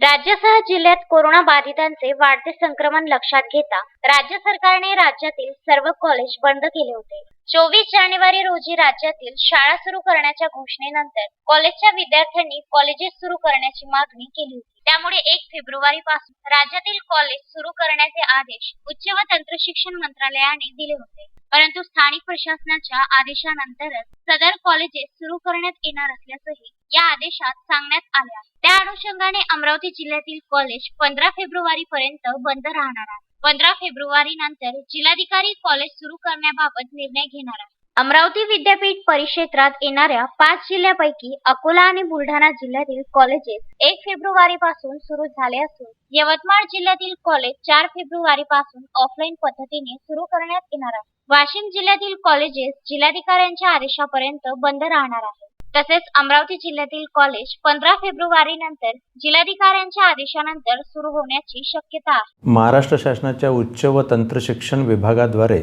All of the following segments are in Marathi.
राज्यासह जिल्ह्यात कोरोना बाधितांचे वाढते संक्रमण लक्षात घेता राज्य सरकारने राज्यातील सर्व कॉलेज बंद केले होते. चोवीस जानेवारी रोजी राज्यातील शाळा सुरू करण्याच्या घोषणेनंतर कॉलेजच्या विद्यार्थ्यांनी कॉलेजेस सुरू करण्याची मागणी केली होती. त्यामुळे एक फेब्रुवारी पासून राज्यातील कॉलेज सुरू करण्याचे आदेश उच्च व तंत्र शिक्षण मंत्रालयाने दिले होते. परंतु स्थानिक प्रशासनाच्या आदेशानंतरच सदर कॉलेजेस सुरू करण्यात येणार असल्याचंही या आदेशात सांगण्यात आले आहे. त्या अनुषंगाने अमरावती जिल्ह्यातील कॉलेज पंधरा फेब्रुवारी पर्यंत बंद राहणार आहे. पंधरा फेब्रुवारी नंतर जिल्हाधिकारी कॉलेज सुरू करण्याबाबत निर्णय घेणार आहे. अमरावती विद्यापीठ परिक्षेत्रात येणाऱ्या पाच जिल्ह्यापैकी अकोला आणि बुलढाणा जिल्ह्यातील कॉलेजेस एक फेब्रुवारी पासून सुरू झाले असून यवतमाळ जिल्ह्यातील कॉलेज चार फेब्रुवारी पासून ऑफलाईन पद्धतीने सुरू करण्यात येणार आहे. वाशिम जिल्ह्यातील कॉलेजेस जिल्हाधिकाऱ्यांच्या आदेशापर्यंत बंद राहणार आहे. तसेच अमरावती जिल्ह्यातील कॉलेज पंधरा फेब्रुवारी नंतर जिल्हाधिकाऱ्यांच्या आदेशानंतर सुरू होण्याची शक्यता आहे. महाराष्ट्र शासनाच्या उच्च व तंत्र शिक्षण विभागाद्वारे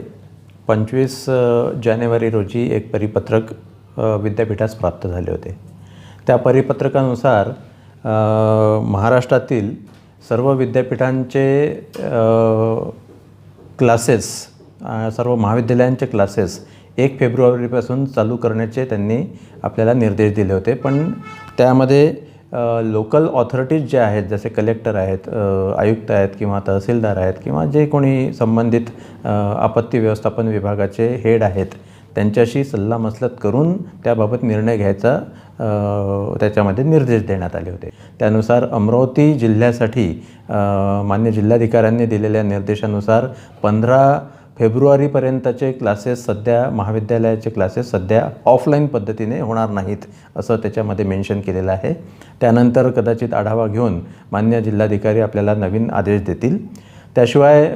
पंचवीस जानेवारी रोजी एक परिपत्रक विद्यापीठास प्राप्त झाले होते. त्या परिपत्रकानुसार महाराष्ट्रातील सर्व विद्यापीठांचे क्लासेस सर्व महाविद्यालयांचे क्लासेस एक फेब्रुवारीपासून चालू करण्याचे त्यांनी आपल्याला निर्देश दिले होते. पण त्यामध्ये लोकल ऑथॉरिटीज जे आहेत जसे कलेक्टर आहेत आयुक्त आहेत किंवा तहसीलदार आहेत किंवा जे कोणी संबंधित आपत्ती व्यवस्थापन विभागाचे हेड आहेत त्यांच्याशी सल्लामसलत करून त्याबाबत निर्णय घ्यायचा त्याच्यामध्ये निर्देश देण्यात आले होते. त्यानुसार अमरावती जिल्ह्यासाठी मान्य जिल्हाधिकाऱ्यांनी दिलेल्या निर्देशानुसार पंधरा फेब्रुवारीपर्यंतचे क्लासेस सध्या महाविद्यालयाचे क्लासेस सध्या ऑफलाईन पद्धतीने होणार नाहीत असं त्याच्यामध्ये मेन्शन केलेलं आहे. त्यानंतर कदाचित आढावा घेऊन मान्य जिल्हाधिकारी आपल्याला नवीन आदेश देतील. त्याशिवाय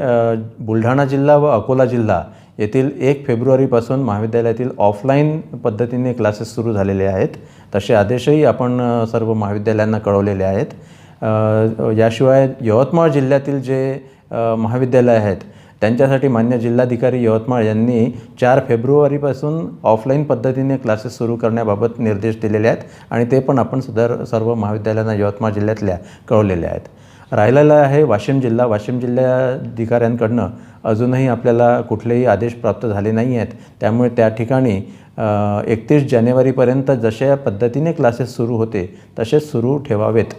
बुलढाणा जिल्हा व अकोला जिल्हा येथील एक फेब्रुवारीपासून महाविद्यालयातील ऑफलाईन पद्धतीने क्लासेस सुरू झालेले आहेत. तसे आदेशही आपण सर्व महाविद्यालयांना कळवलेले आहेत. याशिवाय यवतमाळ जिल्ह्यातील जे महाविद्यालय आहेत त्यांच्यासाठी मान्य जिल्हाधिकारी यवतमाळ यांनी चार फेब्रुवारीपासून ऑफलाईन पद्धतीने क्लासेस सुरू करण्याबाबत निर्देश दिलेले आहेत आणि ते पण आपण सदर सर्व महाविद्यालयांना यवतमाळ जिल्ह्यातल्या कळवलेले आहेत. राहिलेला आहे वाशिम जिल्हा. वाशिम जिल्हाधिकाऱ्यांकडनं अजूनही आपल्याला कुठलेही आदेश प्राप्त झाले नाही आहेत. त्यामुळे त्या ठिकाणी एकतीस जानेवारीपर्यंत जशा पद्धतीने क्लासेस सुरू होते तसेच सुरू ठेवावेत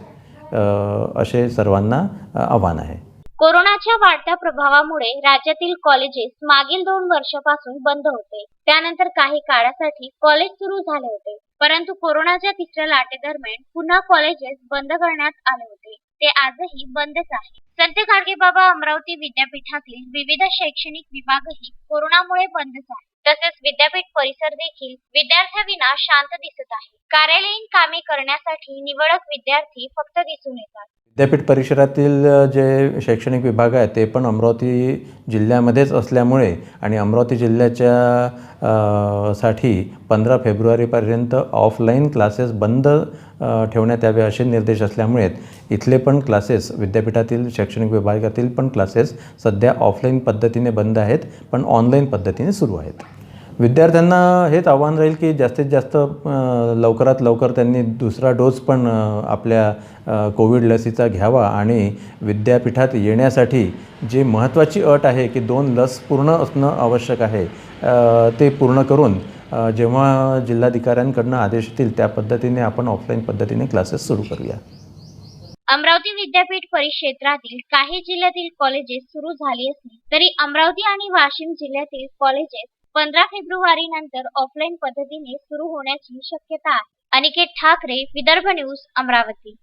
असे सर्वांना आव्हान आहे. कोरोनाच्या वाढत्या प्रभावामुळे राज्यातील कॉलेजेस मागील दोन वर्षापासून बंद होते. त्यानंतर काही काळासाठी कॉलेज सुरू झाले होते. परंतु कोरोनाच्या तिसऱ्या लाटेदरम्यान पुन्हा कॉलेजेस बंद करण्यात आले होते. ते आजही बंदच आहे. संत गाडगेबाबा अमरावती विद्यापीठातील विविध शैक्षणिक विभागही कोरोनामुळे बंदच आहे तसेच विद्यापीठ परिसर देखील विद्यार्थ्याविना शांत दिसत आहे. कार्यालयीन कामे करण्यासाठी निवडक विद्यार्थी फक्त दिसून येतात. विद्यापीठ परिसरातील जे शैक्षणिक विभाग आहेत ते पण अमरावती जिल्ह्यामध्येच असल्यामुळे आणि अमरावती जिल्ह्याच्या साठी पंधरा फेब्रुवारीपर्यंत ऑफलाईन क्लासेस बंद ठेवण्यात यावे असे निर्देश असल्यामुळे इथले पण क्लासेस विद्यापीठातील शैक्षणिक विभागातील पण क्लासेस सध्या ऑफलाईन पद्धतीने बंद आहेत पण ऑनलाईन पद्धतीने सुरू आहेत. विद्यार्थ्यांना हेच आव्हान राहील की जास्तीत जास्त लवकरात लवकर त्यांनी दुसरा डोस पण आपल्या कोविड लसीचा घ्यावा आणि विद्यापीठात येण्यासाठी जी महत्त्वाची अट आहे की दोन लस पूर्ण असणं आवश्यक आहे ते पूर्ण करून जेव्हा जिल्हाधिकाऱ्यांकडनं आदेश येतील त्या पद्धतीने आपण ऑफलाईन पद्धतीने क्लासेस सुरू करूया. अमरावती विद्यापीठ परिक्षेत्रातील काही जिल्ह्यातील कॉलेजेस सुरू झाली असली तरी अमरावती आणि वाशिम जिल्ह्यातील कॉलेजेस पंधरा फेब्रुवारी नंतर ऑफलाईन पद्धतीने सुरू होण्याची शक्यता आहे. अनिकेत ठाकरे विदर्भ न्यूज अमरावती.